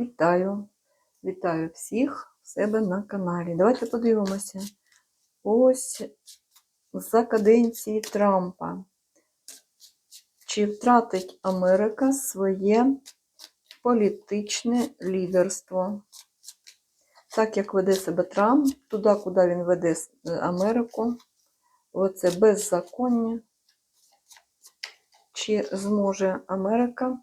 Вітаю! Вітаю всіх в себе на каналі. Давайте подивимося. Ось за каденції Трампа. Чи втратить Америка своє політичне лідерство? Так як веде себе Трамп, туди, куди він веде Америку, оце беззаконня. Чи зможе Америка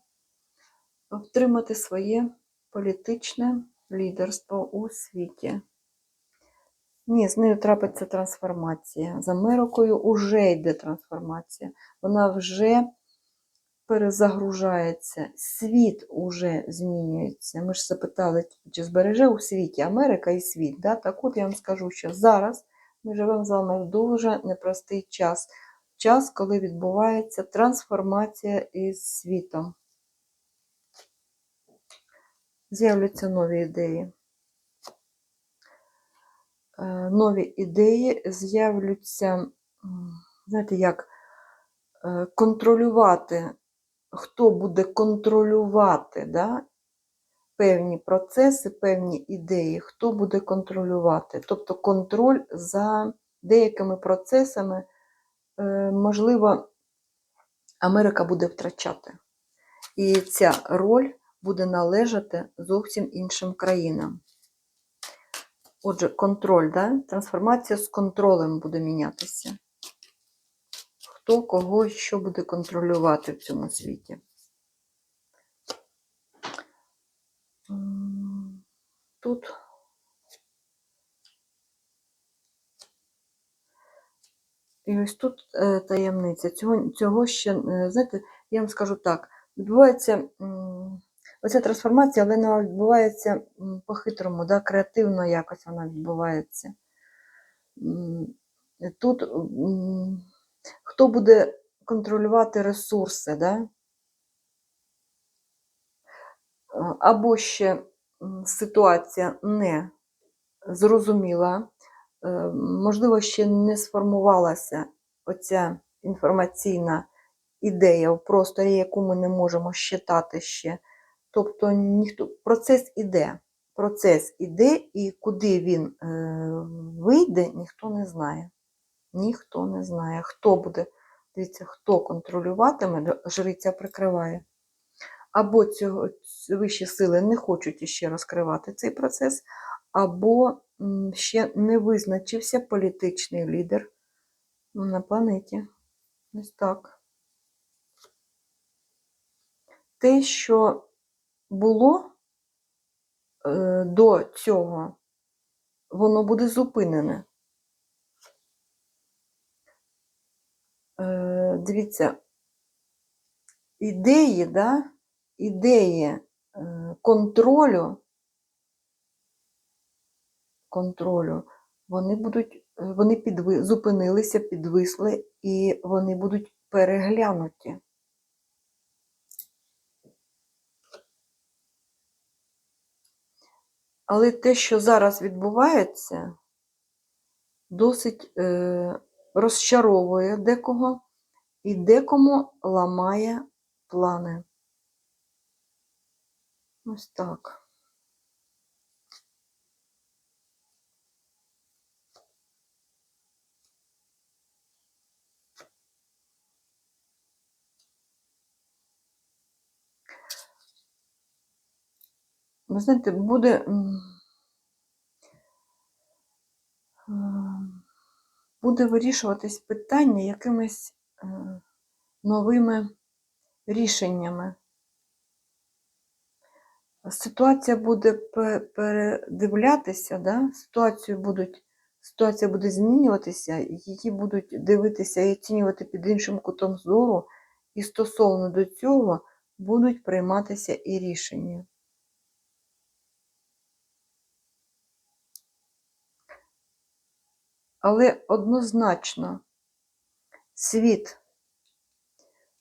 втримати своє політичне лідерство у світі? Ні, з нею трапиться трансформація. З Америкою вже йде трансформація. Вона вже перезагружається, світ уже змінюється. Ми ж запитали, чи збереже у світі Америка і світ. Да? Так от я вам скажу, що зараз ми живемо з вами в дуже непростий час. Час, коли відбувається трансформація із світом. З'являться нові ідеї. Е, Нові ідеї з'являться, знаєте, як е, контролювати, хто буде контролювати да? певні процеси, певні ідеї, хто буде контролювати. Тобто контроль за деякими процесами, е, можливо, Америка буде втрачати. І ця роль буде належати зовсім іншим країнам. Отже, контроль, да? трансформація з контролем буде мінятися. Хто кого що буде контролювати в цьому світі? Тут і ось тут е, таємниця. Цього, цього ще, е, знаєте, я вам скажу так, відбувається оця трансформація, але вона відбувається по-хитрому, да, креативно якось вона відбувається. Тут хто буде контролювати ресурси, да? Е, або ще ситуація не зрозуміла, е, можливо, ще не сформувалася оця інформаційна ідея в просторі, яку ми не можемо щитати ще. Тобто ніхто процес іде. Процес іде, і куди він е, вийде, ніхто не знає. Ніхто не знає, хто буде. Дивіться, хто контролюватиме, жриця прикриває. Або цього вищі сили не хочуть іще розкривати цей процес, або ще не визначився політичний лідер на планеті. Ось так. Те, що було е, до цього, воно буде зупинене. Е, дивіться, ідеї, да, ідеї е, контролю, контролю, вони будуть, вони підви, зупинилися, підвисли, і вони будуть переглянуті. Але те, що зараз відбувається, досить е, розчаровує декого і декому ламає плани. Ось так. Ви знаєте, буде. ем, буде вирішуватись питання якимись е, новими рішеннями. Ситуація буде передивлятися, да? ситуацію будуть, ситуація буде змінюватися, її будуть дивитися і оцінювати під іншим кутом зору, і стосовно до цього будуть прийматися і рішення. Але однозначно світ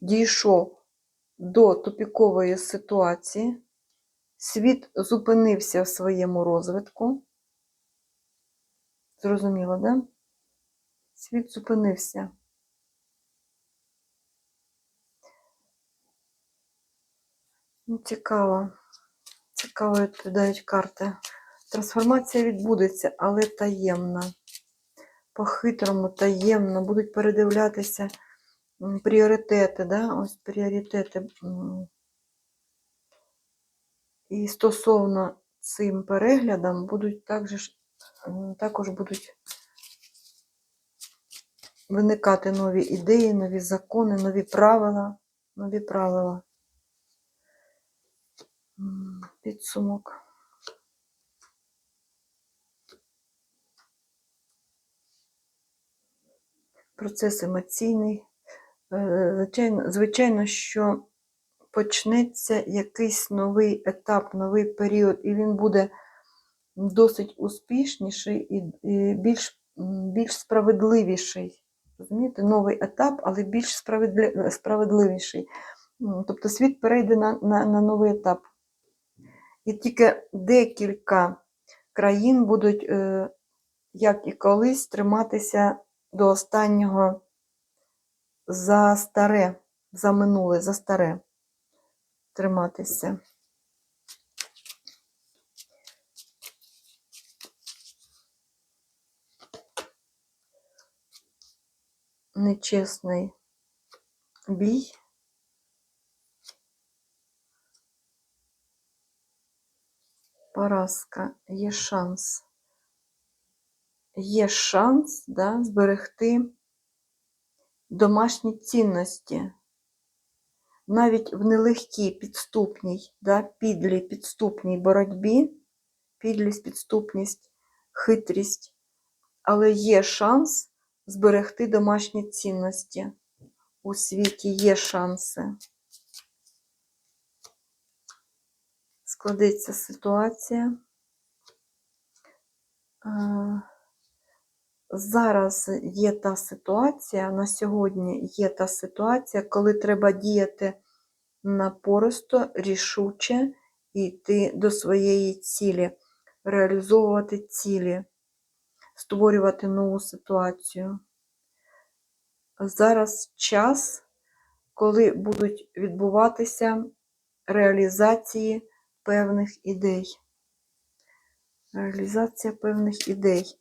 дійшов до тупікової ситуації, світ зупинився в своєму розвитку. Зрозуміло, да? Світ зупинився. Ну, цікаво. Цікаво. відповідають карти. Трансформація відбудеться, але таємна. По-хитрому, таємно, будуть передивлятися пріоритети, да? ось пріоритети. І стосовно цим переглядам будуть також, також будуть виникати нові ідеї, нові закони, нові правила, нові правила. Підсумок. Процес емоційний. Е, Звичайно, звичайно, що почнеться якийсь новий етап, новий період, і він буде досить успішніший і, більш, більш справедливіший. Розумієте, новий етап, але більш справедливіший. Тобто світ перейде на, на, на новий етап. І тільки декілька країн будуть, е, як і колись, триматися до останнього за старе, за минуле, за старе триматися. Нечесний бій. Поразка, є шанс. Є шанс да, зберегти домашні цінності. Навіть в нелегкій підступній, да, підлій підступній боротьбі, підлість, підступність, хитрість, але є шанс зберегти домашні цінності. У світі є шанси. Складеться ситуація. Зараз є та ситуація, на сьогодні є та ситуація, коли треба діяти напористо, рішуче і йти до своєї цілі, реалізовувати цілі, створювати нову ситуацію. Зараз час, коли будуть відбуватися реалізації певних ідей. Реалізація певних ідей.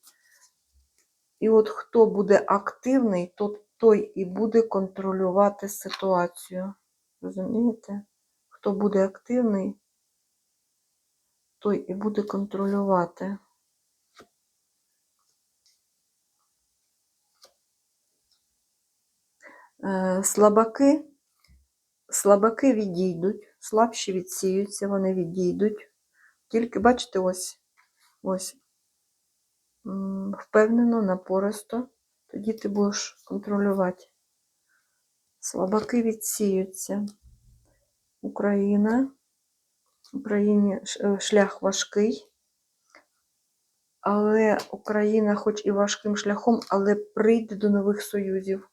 І от хто буде активний, то той і буде контролювати ситуацію. Розумієте? Хто буде активний, той і буде контролювати. Е, Слабаки, слабаки відійдуть, слабші відсіються, вони відійдуть. Тільки, бачите, ось, ось впевнено, напористо, тоді ти будеш контролювати. Слабаки відсіються. Україна. Україні е, шлях важкий. Але Україна, хоч і важким шляхом, але прийде до нових союзів.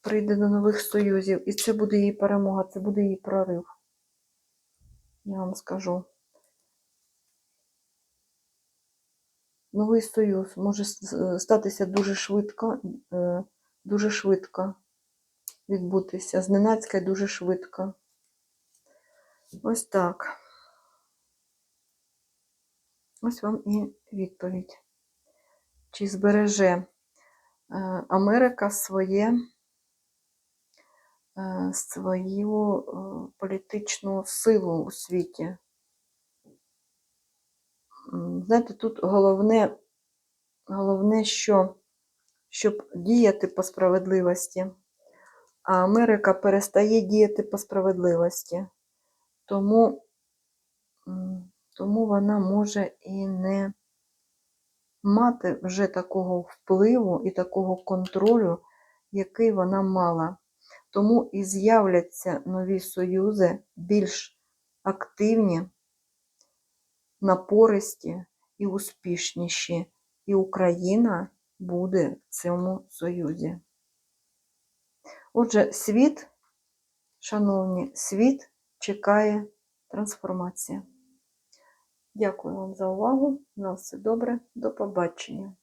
Прийде до нових союзів. І це буде її перемога, це буде її прорив. Я вам скажу. Новий союз може статися дуже швидко, е, дуже швидко відбутися. Зненацька і дуже швидко. Ось так. Ось вам і відповідь. Чи збереже е, Америка своє, е, свою політичну силу у світі? Знаєте, тут головне, головне, що щоб діяти по справедливості, а Америка перестає діяти по справедливості. Тому, тому вона може і не мати вже такого впливу і такого контролю, який вона мала. Тому і з'являться нові союзи більш активні, напористі і успішніші. І Україна буде в цьому союзі. Отже, світ, шановні, світ чекає трансформація. Дякую вам за увагу. На все добре. До побачення.